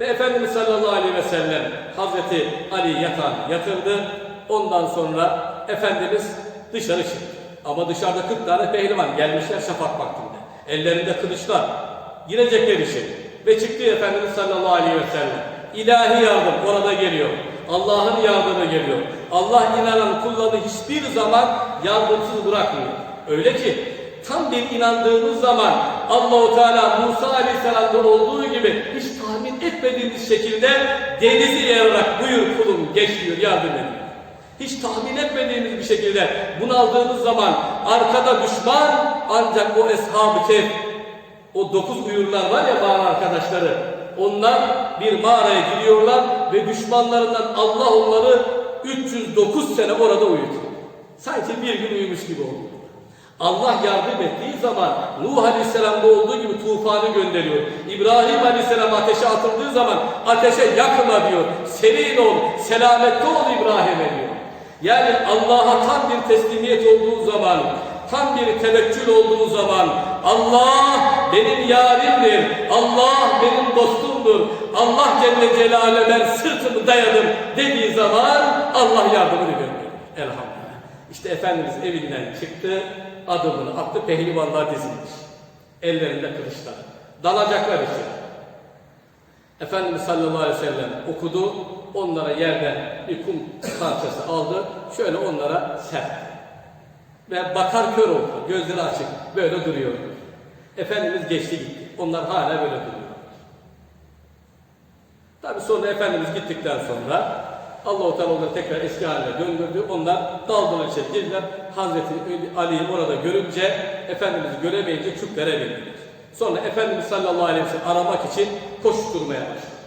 Ve Efendimiz sallallahu aleyhi ve sellem Hazreti Ali yatan yatırdı. Ondan sonra Efendimiz dışarı çıktı. Ama dışarıda 40 tane pehlivan gelmişler şafak vaktinde. Ellerinde kılıçlar. Girecekler işi. Ve çıktı Efendimiz sallallahu aleyhi ve sellem. İlahi yardım orada geliyor. Allah'ın yardımı geliyor. Allah inanan kullarını hiçbir zaman yardımsız bırakmıyor. Öyle ki tam bir inandığınız zaman Allahu Teala Musa Aleyhisselam'da olduğu gibi hiç tahmin etmediğiniz şekilde denizi yararak buyur kulum geç diyor yardım ediyor. Hiç tahmin etmediğiniz bir şekilde bunaldığınız zaman arkada düşman ancak o eshab-ı kehf o dokuz uyurlar var ya mağara arkadaşları onlar bir mağaraya giriyorlar ve düşmanlarından Allah onları 309 sene orada uyutuyor. Sanki bir gün uyumuş gibi oldu. Allah yardım ettiği zaman Nuh Aleyhisselam'da olduğu gibi tufanı gönderiyor. İbrahim Aleyhisselam ateşe atıldığı zaman ateşe yakma diyor. Serin ol, selamette ol İbrahim'e diyor. Yani Allah'a tam bir teslimiyet olduğu zaman, tam bir tevekkül olduğu zaman Allah benim yarimdir, Allah benim dostumdur, Allah Celle Celaluhu ben sırtımı dayadım dediği zaman Allah yardımını gönderiyor. Elhamdülillah. İşte Efendimiz evinden çıktı, adımını attı, pehlivanlar dizilmiş. Ellerinde kılıçlar. Dalacaklar için. Efendimiz sallallahu aleyhi ve sellem okudu, onlara yerden bir kum parçası aldı, şöyle onlara serpti. Ve bakar kör oldu, gözleri açık, böyle duruyor. Efendimiz geçti gitti, onlar hala böyle duruyor. Tabi sonra Efendimiz gittikten sonra Allah-u Teala onları tekrar eski haline döndürdü. Onlar daldılar içeri girdiler. Hazreti Ali'yi orada görünce Efendimiz'i göremeyince küplere bindiler. Sonra Efendimiz sallallahu aleyhi ve sellem aramak için koşturmaya başladı.